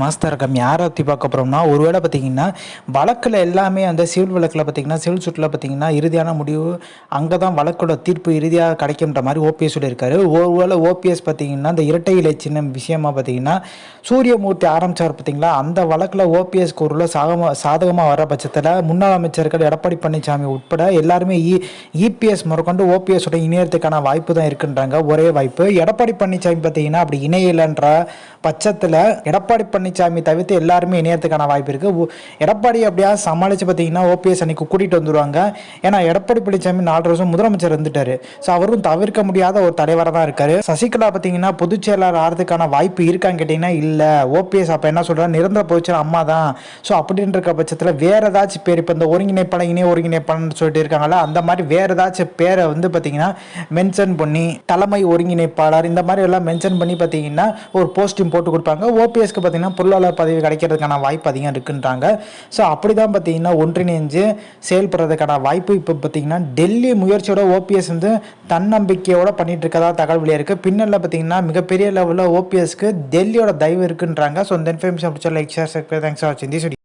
Master come யாரை பற்றி பார்க்க போகிறோம்னா ஒருவேளை பார்த்தீங்கன்னா வழக்கில் எல்லாமே அந்த சிவில் வழக்கில் பார்த்தீங்கன்னா சிவில் சுட்டில் பார்த்தீங்கன்னா இறுதியான முடிவு அங்கே தான் வழக்கோட தீர்ப்பு இறுதியாக கிடைக்குன்ற மாதிரி ஓபிஎஸ் சொல்லியிருக்காரு. ஒருவேளை ஓபிஎஸ் பார்த்தீங்கன்னா இந்த இரட்டை இலை சின்ன விஷயமா பார்த்தீங்கன்னா சூரியமூர்த்தி ஆரம்பித்தார் பார்த்தீங்களா? அந்த வழக்கில் ஓபிஎஸ்க்கு ஒரு சாதகமாக சாதகமாக வர பட்சத்தில் முன்னாள் அமைச்சர்கள் எடப்பாடி பழனிசாமி உட்பட எல்லாருமே இ இபிஎஸ் முதற்கொண்டு ஓபிஎஸோட இணையத்துக்கான வாய்ப்பு தான் இருக்குன்றாங்க. ஒரே வாய்ப்பு. எடப்பாடி பழனிசாமி பார்த்தீங்கன்னா அப்படி இணையலைன்ற பட்சத்தில் எடப்பாடி பழனிசாமி தவிர்த்து எல்லாருமே இணையத்துக்கான வாய்ப்பு இருக்குது எடப்பாடி அப்படியா சமாளித்து பார்த்தீங்கன்னா ஓபிஎஸ் அன்னைக்கு கூட்டிகிட்டு வந்துருவாங்க. ஏன்னா எடப்பாடி பழனிசாமி நாலு வருஷம் முதலமைச்சர் இருந்துட்டாரு. ஸோ அவரும் தவிர்க்க முடியாத ஒரு தலைவராக தான் இருக்காரு. சசிகலா பார்த்தீங்கன்னா பொதுச் செயலாளர் ஆகிறதுக்கான வாய்ப்பு இருக்கான்னு கேட்டிங்கன்னா இல்லை. ஓபிஎஸ் அப்போ என்ன சொல்கிறார் நிரந்தர பொதுச்செயலர் அம்மா தான். ஸோ அப்படின்ற பட்சத்தில் வேற ஏதாச்சும் பேர் இப்போ இந்த ஒருங்கிணைப்பாளர் இணை ஒருங்கிணைப்பாளர்னு சொல்லிட்டு இருக்காங்கல்ல அந்த மாதிரி வேற ஏதாச்சும் பேரை வந்து பார்த்தீங்கன்னா மென்ஷன் பண்ணி தலைமை ஒருங்கிணைப்பாளர் இந்த மாதிரி எல்லாம் மென்ஷன் பண்ணி பார்த்தீங்கன்னா ஒரு போஸ்டிங் போட்டு கொடுப்பாங்க. ஓபிஎஸ்க்கு பார்த்தீங்கன்னா பொருளாளர் பதவி கிடைக்கிறதுக்கான வாய்ப்பு அதிகம் இருக்குன்றாங்க. ஸோ அப்படி தான் பார்த்தீங்கன்னா ஒன்றிணைஞ்சு செயல்படுறதுக்கான வாய்ப்பு இப்போ பார்த்தீங்கன்னா டெல்லி முயற்சியோட ஓபிஎஸ் வந்து தன்னம்பிக்கையோட பண்ணிட்டு இருக்கதா தகவல் வெளியே இருக்குது பார்த்தீங்கன்னா மிகப்பெரிய லெவலில் ஓபிஎஸ்க்கு டெல்லியோட தயவு இருக்குன்றாங்க. ஸோ இந்த இன்ஃபர்மேஷன் பிடிச்ச லைக் ஷேர் தேங்க்ஸ் ஃபார் வாட்சிங்